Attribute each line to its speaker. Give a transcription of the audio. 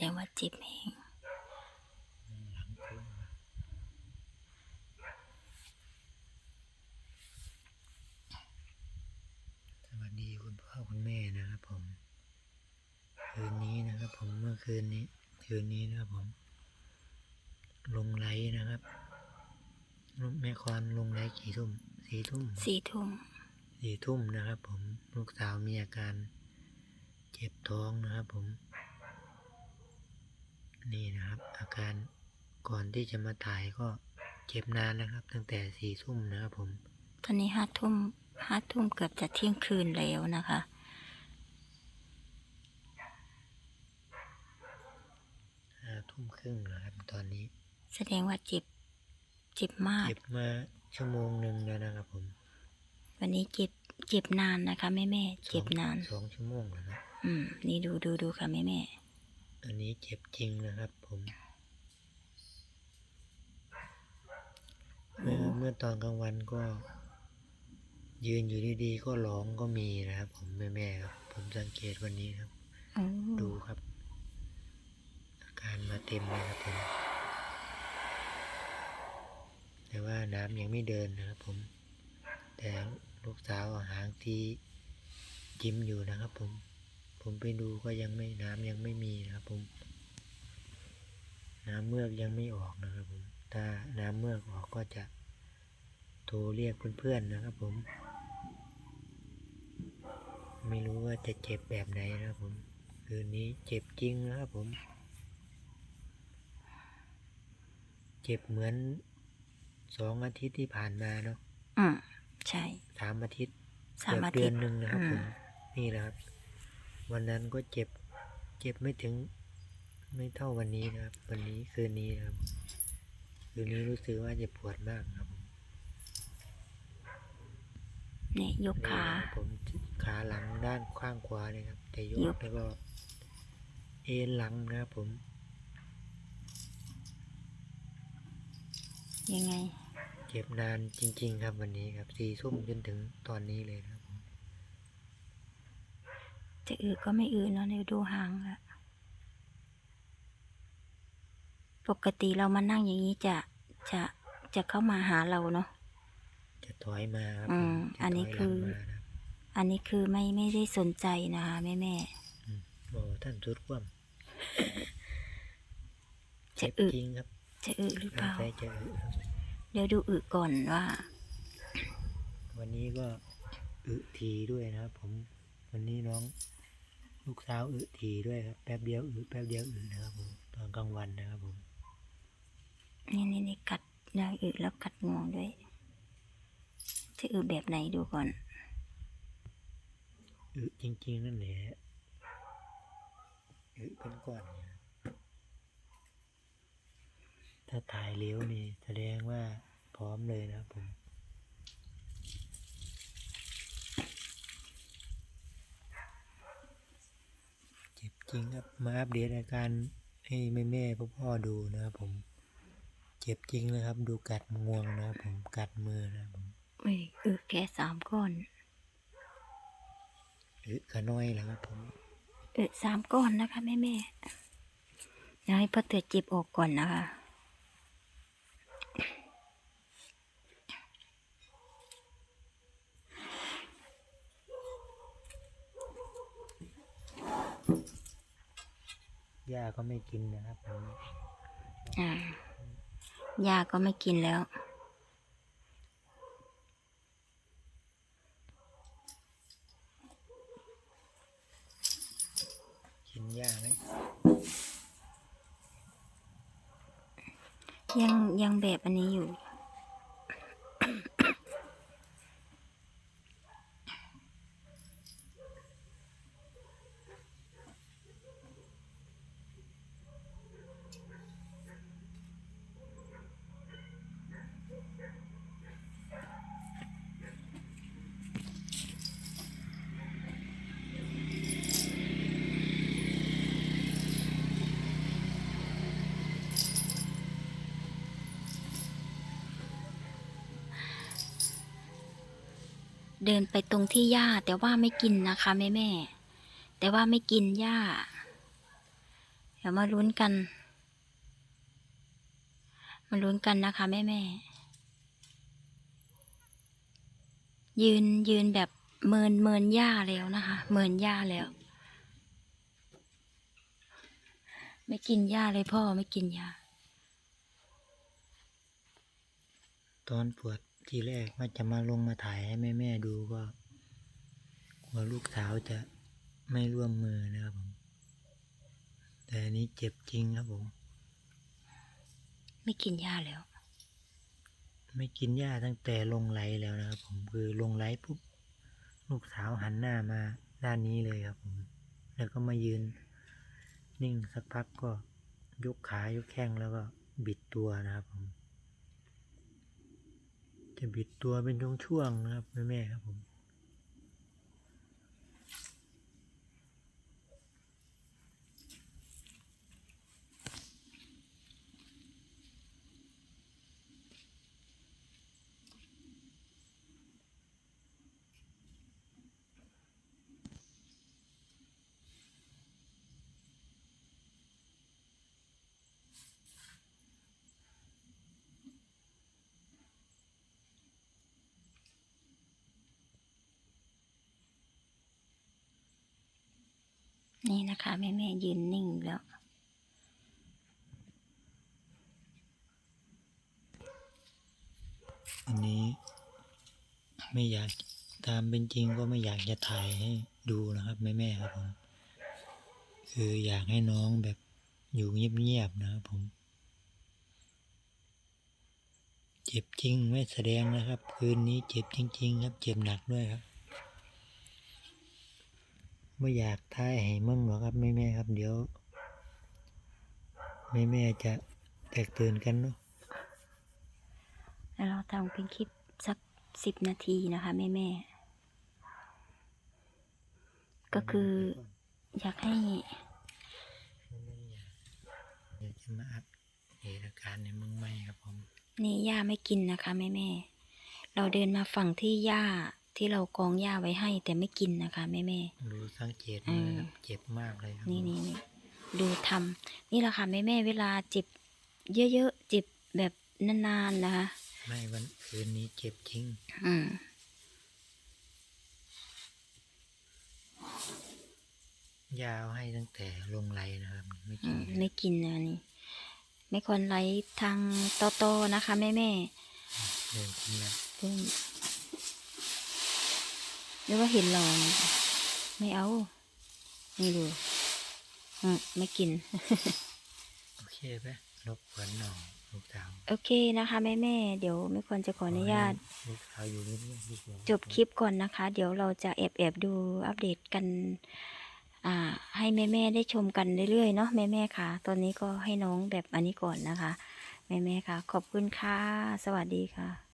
Speaker 1: ดงว่าเจ็บแห้ง
Speaker 2: หลังโค้งมาสวัสดีคุณพ่อคุณแม่นะครับผม คืนนี้นะครับผมเมื่อคืนนี้ คืนนี้นะครับผม ลงไลฟ์นะครับลูกแม่คอนลงไลฟ์กี่ทุ่มสี่ทุ่ม
Speaker 1: สี่ทุ่ม
Speaker 2: สี่ทุ่มนะครับผม ลูกสาวมีอาการเจ็บท้องนะครับผม นี่นะครับ อาการก่อนที่จะมาถ่ายก็เจ็บนานนะครับ ตั้งแต่สี่ทุ่มนะครับผม
Speaker 1: ตอนนี้ห้าทุ่มห้าทุ่มเกือบจะเที่ยงคืนแล้วนะคะ
Speaker 2: ห้าทุ่มครึ่งนะครับ ตอนนี้
Speaker 1: แสดงว่าเจ็บเจ็บมาก
Speaker 2: เจ็บมาชั่วโมงหนึ่งแล้วนะครับผม
Speaker 1: วันนี้เจ็บเจ็บนานนะคะแม่แม่ๆเจ็บนาน
Speaker 2: สองชั่วโมงแล้วนะ
Speaker 1: อืม นี่ดูดูดูค่ะแม่แม่
Speaker 2: อันนี้เจ็บจริงนะครับผม เมื่อเมื่อตอนกลางวันก็ ยืนอยู่ดีๆก็ร้องก็มีนะครับผมแม่ๆครับผมสังเกตวันนี้ครับ
Speaker 1: ๆโอ้
Speaker 2: ดูครับ อาการมาเต็มเลยครับผม แต่ว่าน้ำยังไม่เดินนะครับผม แต่ลูกสาวหางที่ยิ้มอยู่นะครับผม ผมไปดูก็ยังไม่น้ำยังไม่มีนะครับผม น้ำเมือกยังไม่ออกนะครับผม ถ้าน้ำเมือกออกก็จะโทรเรียกเพื่อนๆนะครับผม ไม่รู้ว่าจะเจ็บแบบไหนนะครับผม คืนนี้เจ็บจริงนะครับผม เจ็บเหมือนสองอาทิตย์ที่ผ่านมาเนาะ
Speaker 1: อืม ใช่
Speaker 2: สามอาทิตย์
Speaker 1: สามอา
Speaker 2: เกือบเดื
Speaker 1: ทิ
Speaker 2: อ
Speaker 1: ต
Speaker 2: น
Speaker 1: ย์
Speaker 2: หนึ่งนะครับ
Speaker 1: อื
Speaker 2: ผมมนี่แหละครับ วันนั้นก็เจ็บ เจ็บไม่ถึง ไม่เท่าวันนี้นะครับ วันนี้คืนนี้นะครับ คืนนี้รู้สึกว่าจะปวดมากครับผม
Speaker 1: เนี่ยยกขา
Speaker 2: นี่นะครับผมขาหลังด้านข้างขวาเนี่ยครับแต่ย
Speaker 1: ย
Speaker 2: ก
Speaker 1: ก
Speaker 2: แล้วก็ เอ็นหลังนะครับผม
Speaker 1: ยังไง
Speaker 2: เจ็บนานจริง ๆ ครับวันนี้ครับสี่ทุ่มจนถึงตอนนี้เลยนะครับผม
Speaker 1: จะอืดก็ไม่อืดเนาะเดี๋ยวดูหางละปกติเรามานั่งอย่างนี้จะจะจะเข้ามาหาเราเนาะ
Speaker 2: จะถอยมาครับ
Speaker 1: อื
Speaker 2: ผม
Speaker 1: ม
Speaker 2: จะ
Speaker 1: อันนี้
Speaker 2: ถยหลัง
Speaker 1: คือ
Speaker 2: มานะครับ
Speaker 1: อันนี้คือไม่ไม่ได้สนใจนะคะแม่แม่
Speaker 2: อืมโอ้ท่านสุดความ
Speaker 1: จะ
Speaker 2: เจ็บ
Speaker 1: อึ
Speaker 2: จริงครับ
Speaker 1: จะอึหรือเปล่า
Speaker 2: ใช่จะอึครับ
Speaker 1: เดี๋ยวดูอึก่อนว่า
Speaker 2: วันนี้ก็อึทีด้วยนะครับผม วันนี้น้อง ลูกสาวอึทีด้วยครับ แป๊บเดียวอึแป๊บเดียวอึนะครับผมตอนกลางวันนะครับผม
Speaker 1: นี่นี่นี่กัดนางอึแล้วกัดงวงด้วยจะอึแบบไหนดูก่อน
Speaker 2: อึจริงๆนั่นแหละอึเป็นก้อนเนี่ยถ้าถ่ายเลี้ยวนี่แสดงว่าพร้อมเลยนะครับผม เจ็บจริงครับ มาอัปเดตอาการให้แม่แม่พ่อพ่อๆดูนะครับผม เจ็บจริงนะครับ ดูกัดงวงนะครับผมกัดมือนะครับผม
Speaker 1: อุ้ยอึแค่สามก้อน
Speaker 2: อึกระน้อยแล้วครับผม
Speaker 1: อึสามก้อนนะคะแม่แม่เดี๋ยวให้พ่อเตือจิบออกก่อนนะคะ
Speaker 2: ย่าก็ไม่กินนะครับผม
Speaker 1: อ่ายาก็ไม่กินแล้ว
Speaker 2: กินย่าไหม
Speaker 1: ยังยังแบบอันนี้อยู่ เดินไปตรงที่หญ้าแต่ว่าไม่กินนะคะแม่แม่ แต่ว่าไม่กินหญ้า เดี๋ยวมาลุ้นกัน มาลุ้นกันนะคะแม่แม่ ยืนยืนแบบเมินเมินหญ้าแล้วนะคะ เมินหญ้าแล้ว ไม่กินหญ้าเลยพ่อไม่กินหญ้า
Speaker 2: ตอนปวด ทีแรกว่าจะมาลงมาถ่ายให้แม่แม่ๆดูก็กลัวลูกสาวจะไม่ร่วมมือนะครับผม แต่อันนี้เจ็บจริงครับผม
Speaker 1: ไม่กินหญ้าแล้ว
Speaker 2: ไม่กินหญ้าตั้งแต่ลงไหลแล้วนะครับผมคือลงไหลปุ๊บลูกสาวหันหน้ามาด้านนี้เลยครับผม แล้วก็มายืน นิ่งสักพักก็ยกขายกแข้งแล้วก็บิดตัวนะครับผม จะบิดตัวเป็นช่วงๆนะครับแม่ๆครับผม
Speaker 1: นี่นะคะ แม่แม่ยืนนิ่งแล้ว
Speaker 2: อันนี้ ไม่อยากตามเป็นจริงก็ไม่อยากจะถ่ายให้ดูนะครับ แม่แม่ครับผมคืออยากให้น้องแบบอยู่เงียบๆนะครับผม เจ็บจริงไม่แสดงนะครับ คืนนี้เจ็บจริง ๆ ครับ เจ็บหนักด้วยครับ ไม่อยากถ่ายให้มึงหรอกครับแม่แม่ๆครับ เดี๋ยวแม่แม่ๆจะแตกตื่นกันเนาะ
Speaker 1: แล้วเราทำเป็นคลิปสักสิบนาทีนะคะแม่แม่ๆก็คืออยากให้
Speaker 2: อยากจะมาอัปเดตอาการในเมืองใหม่ครับผม
Speaker 1: นี่ย่าไม่กินนะคะแม่แม่ๆเราเดินมาฝั่งที่ย่า ที่เรากองย่าไว้ให้ แต่ไม่กินนะคะแม่แม่
Speaker 2: ดูสังเกตมือครับ
Speaker 1: อืม
Speaker 2: เจ็บมากเลยครับ
Speaker 1: ๆนี่
Speaker 2: ผม
Speaker 1: นี่นี่ดูทำนี่แหละค่ะแม่แม่ๆเวลาเจ็บ เยอะๆเจ็บแบบนานๆนะคะ
Speaker 2: ไม่วันคืนนี้เจ็บจริง
Speaker 1: อืม
Speaker 2: ยาวให้ตั้งแต่ลงไหลนะครับ ไม่
Speaker 1: อื
Speaker 2: กิน
Speaker 1: มไม่กินนะนี่ไม่ควรไลฟ์ทางโตๆนะคะ แม่แม่ๆ
Speaker 2: เดินกินแล้ว
Speaker 1: เพิ่ง หรือว่าเห็นลอง ไม่เอานี่ดูอืมไม่กิน
Speaker 2: โอเคไหมรบกวนหน่อยลูกสาว
Speaker 1: โอเคนะคะแม่แม่ๆเดี๋ยวไม่ควรจะขออนุญาต
Speaker 2: ให้ลูกสาวอยู่เงียบๆดีกว่า
Speaker 1: จบคลิปก่อนนะคะ เดี๋ยวเราจะแอบแอบๆดูอัปเดตกัน อ่า ให้แม่แม่ๆได้ชมกันเรื่อยๆเนาะแม่แม่ๆค่ะ ตอนนี้ก็ให้น้องแบบอันนี้ก่อนนะคะ แม่แม่ๆค่ะ ขอบคุณค่ะ สวัสดีค่ะ